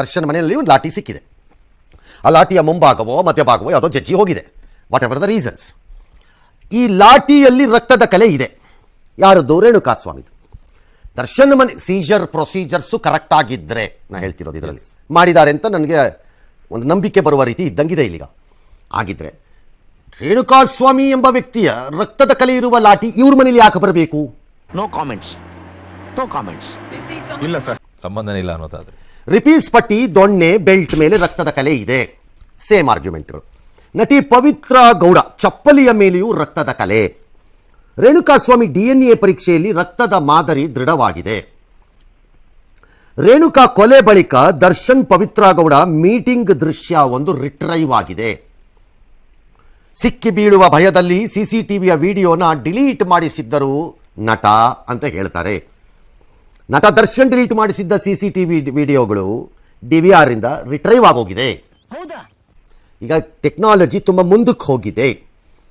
ದರ್ಶನ್ ಮನೆಯಲ್ಲಿ ಒಂದು ಲಾಠಿ ಸಿಕ್ಕಿದೆ. ಆ ಲಾಠಿಯ ಮುಂಭಾಗವೋ ಮಧ್ಯಭಾಗವೋ ಯಾವುದೋ ಜಜ್ಜಿ ಹೋಗಿದೆ. ವಾಟ್ ಎವರ್ ದ ರೀಸನ್ಸ್ ಈ ಲಾಠಿಯಲ್ಲಿ ರಕ್ತದ ಕಲೆ ಇದೆ. ಯಾರದ್ದು? ರೇಣುಕಾ ಸ್ವಾಮಿದು ದರ್ಶನ್ ಮನೆ ಸೀಜರ್ ಪ್ರೊಸೀಜರ್ಸು ಕರೆಕ್ಟ್ ಆಗಿದ್ದರೆ ನಾನು ಹೇಳ್ತಿರೋದು ಇದರಲ್ಲಿ ಮಾಡಿದ್ದಾರೆ ಅಂತ ನನಗೆ ಒಂದು ನಂಬಿಕೆ ಬರುವ ರೀತಿ ಇದ್ದಂಗಿದೆ ಇಲ್ಲಿಗ ಆಗಿದ್ದರೆ ರೇಣುಕಾ ಸ್ವಾಮಿ ಎಂಬ ವ್ಯಕ್ತಿಯ ರಕ್ತದ ಕಲೆ ಇರುವ ಲಾಠಿ ಇವ್ರ ಮನೇಲಿ ಯಾಕೆ ಬರಬೇಕು? ನೋ ಕಾಮೆಂಟ್ಸ್ ನೋ ಕಾಮೆಂಟ್ಸ್ ಇಲ್ಲ ಸರ್. ಸಂಬಂಧನೇ ಇಲ್ಲ ಅನ್ನೋದಾದ್ರೆ. ರಿಪೀಸ್ ಪಟ್ಟಿ, ದೊಣ್ಣೆ, ಬೆಲ್ಟ್ ಮೇಲೆ ರಕ್ತದ ಕಲೆ ಇದೆ. ಸೇಮ್ ಆರ್ಗ್ಯುಮೆಂಟ್ಗಳು ನಟಿ ಪವಿತ್ರ ಗೌಡ, ಚಪ್ಪಲಿಯ ಮೇಲೆಯೂ ರಕ್ತದ ಕಲೆ. ರೇಣುಕಾಸ್ವಾಮಿ ಡಿ ಎನ್ ಎ ಪರೀಕ್ಷೆಯಲ್ಲಿ ರಕ್ತದ ಮಾದರಿ ದೃಢವಾಗಿದೆ. ರೇಣುಕಾ ಕೊಲೆ ಬಳಿಕ ದರ್ಶನ್ ಪವಿತ್ರ ಗೌಡ ಮೀಟಿಂಗ್ ದೃಶ್ಯ ಒಂದು ರಿಟ್ರೈವ್ ಆಗಿದೆ. ಸಿಕ್ಕಿ ಬೀಳುವ ಭಯದಲ್ಲಿ ಸಿಸಿಟಿವಿಯ ವಿಡಿಯೋನ ಡಿಲೀಟ್ ಮಾಡಿಸಿದ್ದರು ನಟ ಅಂತ ಹೇಳ್ತಾರೆ. ನಟ ದರ್ಶನ್ ಡಿಲೀಟ್ ಮಾಡಿಸಿದ್ದ ಸಿ ಸಿ ಟಿ ವಿ ವಿಡಿಯೋಗಳು ಡಿ ವಿ ಆರಿಂದ ರಿಟ್ರೈವ್ ಆಗೋಗಿದೆ. ಹೌದಾ? ಈಗ ಟೆಕ್ನಾಲಜಿ ತುಂಬ ಮುಂದಕ್ಕೆ ಹೋಗಿದೆ.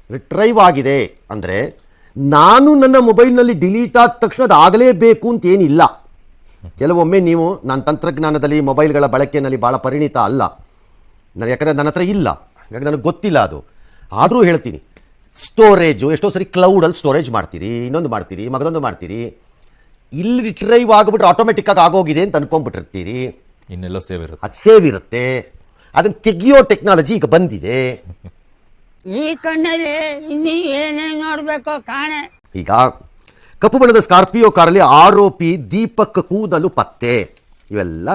ರಿಟ್ರೈವ್ ಆಗಿದೆ ಅಂದರೆ ನಾನು ನನ್ನ ಮೊಬೈಲ್ನಲ್ಲಿ ಡಿಲೀಟ್ ಆದ ತಕ್ಷಣ ಅದು ಆಗಲೇಬೇಕು ಅಂತ ಏನಿಲ್ಲ. ಕೆಲವೊಮ್ಮೆ ನೀವು ನಾನು ತಂತ್ರಜ್ಞಾನದಲ್ಲಿ ಮೊಬೈಲ್ಗಳ ಬಳಕೆಯಲ್ಲಿ ಭಾಳ ಪರಿಣಿತ ಅಲ್ಲ. ನಾನು ಯಾಕಂದರೆ ನನ್ನ ಹತ್ರ ಇಲ್ಲ. ಹಾಗಾಗಿ ನನಗೆ ಗೊತ್ತಿಲ್ಲ ಅದು. ಆದರೂ ಹೇಳ್ತೀನಿ. ಸ್ಟೋರೇಜು ಎಷ್ಟೋ ಸರಿ ಕ್ಲೌಡಲ್ಲಿ ಸ್ಟೋರೇಜ್ ಮಾಡ್ತೀರಿ ಇನ್ನೊಂದು ಮಾಡ್ತೀರಿ ಮಗದೊಂದು ಮಾಡ್ತೀರಿ. ಇಲ್ಲಿ ರಿಟ್ರೈವ್ ಆಗಿಬಿಟ್ರೆ ಆಟೋಮೆಟಿಕ್ಕಾಗಿ ಆಗೋಗಿದೆ ಅಂತ ಅನ್ಕೊಂಡ್ಬಿಟ್ಟಿರ್ತೀರಿ. ಇನ್ನೆಲ್ಲೋ ಸೇವ್ ಇರುತ್ತೆ. ಅದು ಸೇವ್ ಇರುತ್ತೆ. ಅದನ್ನು ತೆಗಿಯೋ ಟೆಕ್ನಾಲಜಿ ಈಗ ಬಂದಿದೆ. ಈ ಕಣ್ಣಲ್ಲಿ ಇನ್ನೀ ಏನೇನು ನೋಡಬೇಕು ಕಾಣೆ. ಈಗ ಕಪ್ಪು ಬಣ್ಣದ ಸ್ಕಾರ್ಪಿಯೋ ಕಾರಲ್ಲಿ ಆರೋಪಿ ದೀಪಕ್ ಕೂದಲು ಪತ್ತೆ. ಇವೆಲ್ಲ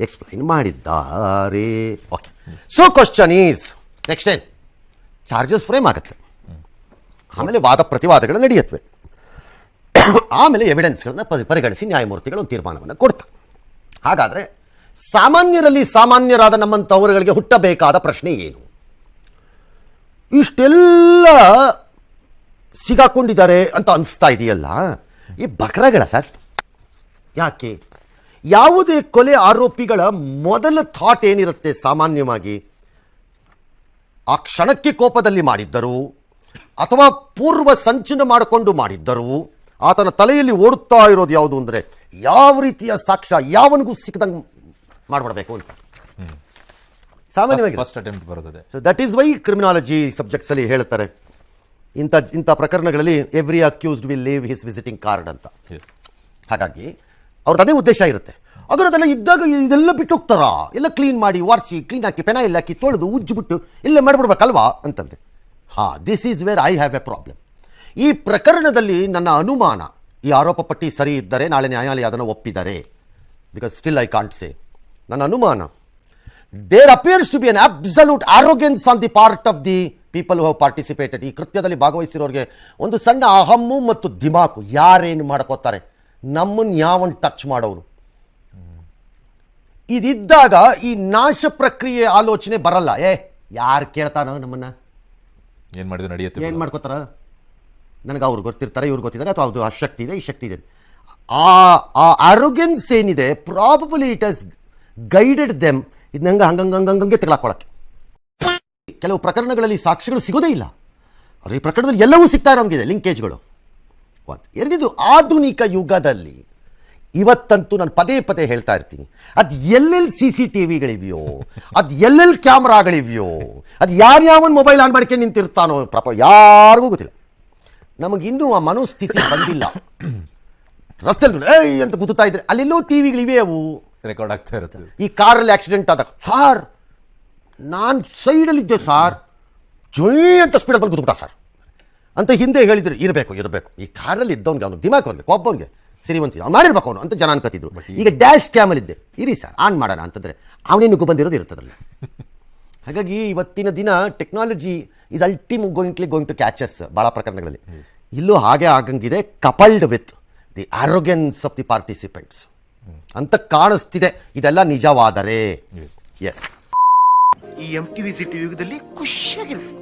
ಎಕ್ಸ್ಪ್ಲೈನ್ ಮಾಡಿದ್ದಾರೆ. Okay so question is next ಏನ್? ಚಾರ್ಜಸ್ ಫ್ರೇಮ್ ಆಗುತ್ತೆ. ಆಮೇಲೆ ವಾದ ಪ್ರತಿವಾದಗಳು ನಡೆಯುತ್ತವೆ. ಆಮೇಲೆ ಎವಿಡೆನ್ಸ್ಗಳನ್ನು ಪರಿ, ಪರಿಗಣಿಸಿ ನ್ಯಾಯಮೂರ್ತಿಗಳು ತೀರ್ಮಾನವನ್ನು ಕೊಡ್ತಾರೆ. ಹಾಗಾದರೆ ಸಾಮಾನ್ಯರಲ್ಲಿ ಸಾಮಾನ್ಯರಾದ ನಮ್ಮಂಥವರುಗಳಿಗೆ ಹುಟ್ಟಬೇಕಾದ ಪ್ರಶ್ನೆ ಏನು? ಇಷ್ಟೆಲ್ಲ ಸಿಗಾಕೊಂಡಿದ್ದಾರೆ ಅಂತ ಅನಿಸ್ತಾ ಇದೆಯಲ್ಲ? ಈ ಬಕ್ರಗಳ ಸರ್. ಯಾಕೆ? ಯಾವುದೇ ಕೊಲೆ ಆರೋಪಿಗಳ ಮೊದಲ ಥಾಟ್ ಏನಿರುತ್ತೆ ಸಾಮಾನ್ಯವಾಗಿ? ಆ ಕ್ಷಣಕ್ಕೆ ಕೋಪದಲ್ಲಿ ಮಾಡಿದ್ದರು ಅಥವಾ ಪೂರ್ವ ಸಂಚನ ಮಾಡಿಕೊಂಡು ಮಾಡಿದ್ದರು? ಆತನ ತಲೆಯಲ್ಲಿ ಓಡುತ್ತಾ ಇರೋದು ಯಾವುದು ಅಂದರೆ ಯಾವ ರೀತಿಯ ಸಾಕ್ಷ್ಯ ಯಾವನಿಗೂ ಸಿಕ್ಕದಂಗೆ ಮಾಡಿಬಿಡಬೇಕು ಅಂತ. ಸಾಮಾನ್ಯವಾಗಿ ಫಸ್ಟ್ ಅಟೆಂಪ್ಟ್ ಬರುತ್ತದೆ. So that is why criminology ಸಬ್ಜೆಕ್ಟ್ಸಲ್ಲಿ ಹೇಳ್ತಾರೆ ಇಂಥ ಇಂಥ ಪ್ರಕರಣಗಳಲ್ಲಿ every accused will leave his visiting card ಅಂತ. ಹಾಗಾಗಿ ಅವ್ರದ್ದು ಅದೇ ಉದ್ದೇಶ ಇರುತ್ತೆ. ಅದ್ರ ಅದೆಲ್ಲ ಇದ್ದಾಗ ಇದೆಲ್ಲ ಬಿಟ್ಟು ಹೋಗ್ತಾರಾ? ಎಲ್ಲ ಕ್ಲೀನ್ ಮಾಡಿ ವಾರ್ಸಿ ಕ್ಲೀನ್ ಹಾಕಿ ಪೆನಾಯಿಲ್ ಹಾಕಿ ತೊಳೆದು ಉಜ್ಜಿಬಿಟ್ಟು ಇಲ್ಲೇ ಮಾಡಿಬಿಡ್ಬೇಕಲ್ವಾ ಅಂತಂದೆ ಹಾಂ this is where I have a problem ಈ ಪ್ರಕರಣದಲ್ಲಿ ನನ್ನ ಅನುಮಾನ ಈ ಆರೋಪ ಪಟ್ಟಿ ಸರಿ ಇದ್ದರೆ ನಾಳೆ ನ್ಯಾಯಾಲಯ ಅದನ್ನು ಒಪ್ಪಿದರೆ. Because still I can't say ನನ್ನ ಅನುಮಾನ there appears to be an absolute arrogance on the part of the people who participated ಈ ಕೃತ್ಯದಲ್ಲಿ ಭಾಗವಹಿಸಿರೋರಿಗೆ ಒಂದು ಸಣ್ಣ ಅಹಮ್ಮು ಮತ್ತು ದಿಮಾಕು ಯಾರೇನು ಮಾಡ್ಕೋತಾರೆ? ನಮ್ಮನ್ನು ಯಾವನ್ ಟಚ್ ಮಾಡೋರು ಇದಿದ್ದಾಗ ಈ ನಾಶ ಪ್ರಕ್ರಿಯೆ ಆಲೋಚನೆ ಬರಲ್ಲ. ಏ ಯಾರು ಕೇಳ್ತಾನ ನಮ್ಮನ್ನ? ಏನ್ ಮಾಡಿದ್ರು ನಡೆಯುತ್ತೆ ಏನು ಮಾಡ್ಕೋತಾರ? ನನಗೆ ಅವ್ರು ಗೊತ್ತಿರ್ತಾರೆ, ಇವ್ರು ಗೊತ್ತಿದ್ದಾರೆ, ಅಥವಾ ಅದು ಆ ಶಕ್ತಿ ಇದೆ, ಈ ಶಕ್ತಿ ಇದೆ. ಆ ಆ ಆರೋಗ್ಯನ್ಸ್ ಏನಿದೆ probably it has guided them ಇದು ನಂಗೆ ಹಂಗಂಗೆ ತೆಗ್ಲಾಕೊಳ್ಳೋಕ್ಕೆ ಕೆಲವು ಪ್ರಕರಣಗಳಲ್ಲಿ ಸಾಕ್ಷಿಗಳು ಸಿಗೋದೇ ಇಲ್ಲ. ಆದರೆ ಈ ಪ್ರಕರಣದಲ್ಲಿ ಎಲ್ಲವೂ ಸಿಗ್ತಾ ಇರೋಂಗಿದೆ ಲಿಂಕೇಜ್ಗಳು ಒಂದು ಎರಡಿದು ಆಧುನಿಕ ಯುಗದಲ್ಲಿ ಇವತ್ತಂತೂ ನಾನು ಪದೇ ಪದೇ ಹೇಳ್ತಾ ಇರ್ತೀನಿ. ಅದು ಎಲ್ಲೆಲ್ಲಿ ಸಿ ಸಿ ಟಿ ವಿಗಳಿವೆಯೋ, ಅದು ಎಲ್ಲೆಲ್ಲಿ ಕ್ಯಾಮ್ರಾಗಳಿವೆಯೋ, ಅದು ಯಾರ್ಯಾವನ್ ಮೊಬೈಲ್ ಆನ್ ಮಾಡ್ಕೊಂಡು ನಿಂತಿರ್ತಾನೋ ಪ್ರಪ ಯಾರಿಗೂ ಗೊತ್ತಿಲ್ಲ. ನಮಗೆ ಇನ್ನೂ ಆ ಮನೋಸ್ಥಿತಿ ಬಂದಿಲ್ಲ. ರಸ್ತೆಯಲ್ಲಿ ಏಯ್ ಅಂತ ಕೂತಾ ಇದ್ರೆ ಅಲ್ಲೆಲ್ಲೋ ಟಿ ವಿಗಳಿವೆ ಅವು. ರೆಕಾರ್ಡ್ ಆಗ್ತಾ ಇರುತ್ತೆ. ಈ ಕಾರಲ್ಲಿ ಆಕ್ಸಿಡೆಂಟ್ ಆದಾಗ ಸಾರ್ ನಾನು ಸೈಡಲ್ಲಿದ್ದೆ ಸಾರ್. ಜೊಯ್ ಅಂತ ಸ್ಪೀಡಲ್ಲಿ ಬಂದು ಕೂತ್ಬಿಟ್ಟ ಸರ್. ಅಂತ ಹಿಂದೆ ಹೇಳಿದ್ರು ಇರಬೇಕು ಇರಬೇಕು. ಈ ಕಾರಲ್ಲಿ ಇದ್ದವನಿಗೆ ಅವನು ದಿಮಾಕ್ ಅವನಿಗೆ ಒಬ್ಬವನಿಗೆ ಸಿರಿವಂತ ಅವ್ನು ಮಾಡಿರ್ಬೇಕು ಅವನು ಅಂತ ಜನ ಅನ್ಕೋತಿದ್ರು ಈಗ ಡ್ಯಾಶ್ ಕ್ಯಾಮಲ್ಲಿದ್ದೆ ಇರಿ ಸರ್ ಆನ್ ಮಾಡೋಣ ಅಂತಂದರೆ ಅವನೇನು ಬಂದಿರೋದು ಇರುತ್ತದಲ್ಲ ಹಾಗಾಗಿ ಇವತ್ತಿನ ದಿನ technology is ultimately ಗೋಯಿಂಗ್ಲಿ going to catches ಭಾಳ ಪ್ರಕರಣಗಳಲ್ಲಿ. ಇಲ್ಲೂ ಹಾಗೆ ಆಗಂಗಿದೆ coupled with the arrogance of the participants ಅಂತ ಕಾಣಿಸ್ತಿದೆ ಇದೆಲ್ಲ ನಿಜವಾದರೆ. S E M TV city ಯುಗದಲ್ಲಿ ಖುಷಿಯಾಗಿರ್ಬೇಕು